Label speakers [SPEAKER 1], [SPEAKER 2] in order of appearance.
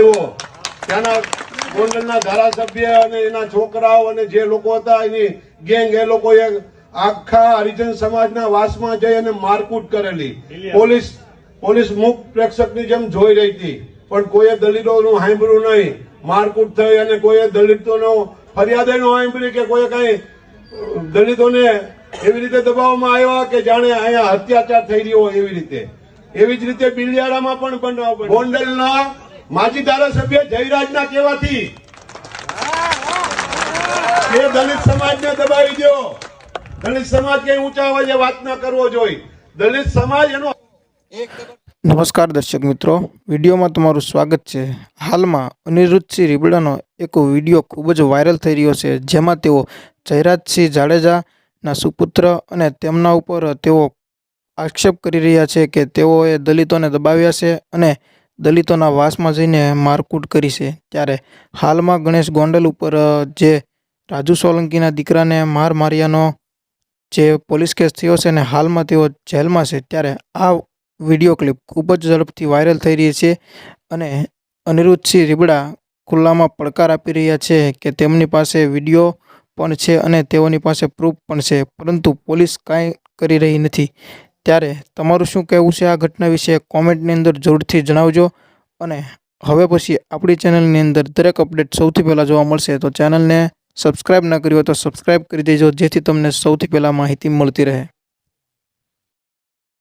[SPEAKER 1] આવ્યો. ત્યાંના ગોંડલના ધારાસભ્ય અને એના છોકરાઓ અને જે લોકો હતા એની ગેંગ એ લોકોએ આખા હરિજન સમાજના વાસમાં જઈ અને મારકૂટ કરેલી. પોલીસ પોલીસ મુખ પ્રેક્ષકની જેમ જોઈ રહી હતી. પણ કોઈએ દલિતોનું સાંભળ્યું નહીં. મારકૂટ થઈ અને કોઈએ દલિતોનો ફરિયાદ ન સાંભળી કે કોઈએ કઈ દલિતોને એવી રીતે દબાવવામાં આવ્યા કે જાણે અહીંયા અત્યાચાર થઈ રહ્યો એવી રીતે. એવી જ રીતે બિલિયાળામાં પણ બનાવ. ગોંડલના માજી ધારાસભ્ય જયરાજના કહેવાથી એ દલિત સમાજને દબાવી દો. દલિત સમાજ કઈ ઊંચા અવાજે વાત ન કરવો જોઈએ. દલિત સમાજ એનો
[SPEAKER 2] નમસ્કાર દર્શક મિત્રો. વિડીયોમાં તમારું સ્વાગત છે. હાલમાં અનિરુદ્ધસિંહ રીબડાનો એક વીડિયો ખૂબ જ વાયરલ થઈ રહ્યો છે, જેમાં તેઓ જયરાજસિંહ જાડેજાના સુપુત્ર અને તેમના ઉપર તેઓ આક્ષેપ કરી રહ્યા છે કે તેઓએ દલિતોને દબાવ્યા છે અને દલિતોના વાસમાં જઈને મારકૂટ કરી છે. ત્યારે હાલમાં ગણેશ ગોંડલ ઉપર જે રાજુ સોલંકીના દીકરાને માર માર્યાનો જે પોલીસ કેસ થયો છે અને હાલમાં તેઓ જેલમાં છે, ત્યારે આ વીડિયો ક્લિપ ખૂબ જ ઝડપથી વાયરલ થઈ રહી છે અને અનિરુદ્ધસિંહ રીબડા ખુલ્લામાં પડકાર આપી રહ્યા છે કે તેમની પાસે વીડિયો પણ છે અને તેઓની પાસે પ્રૂફ પણ છે, પરંતુ પોલીસ કાંઈ કરી રહી નથી. ત્યારે તમારું શું કહેવું છે આ ઘટના વિશે કોમેન્ટની અંદર જરૂરથી જણાવજો. અને હવે પછી આપણી ચેનલની અંદર દરેક અપડેટ સૌથી પહેલાં જોવા મળશે તો ચેનલને સબસ્ક્રાઈબ ન કરી હોય તો સબસ્ક્રાઈબ કરી દેજો, જેથી તમને સૌથી પહેલાં માહિતી મળતી રહે.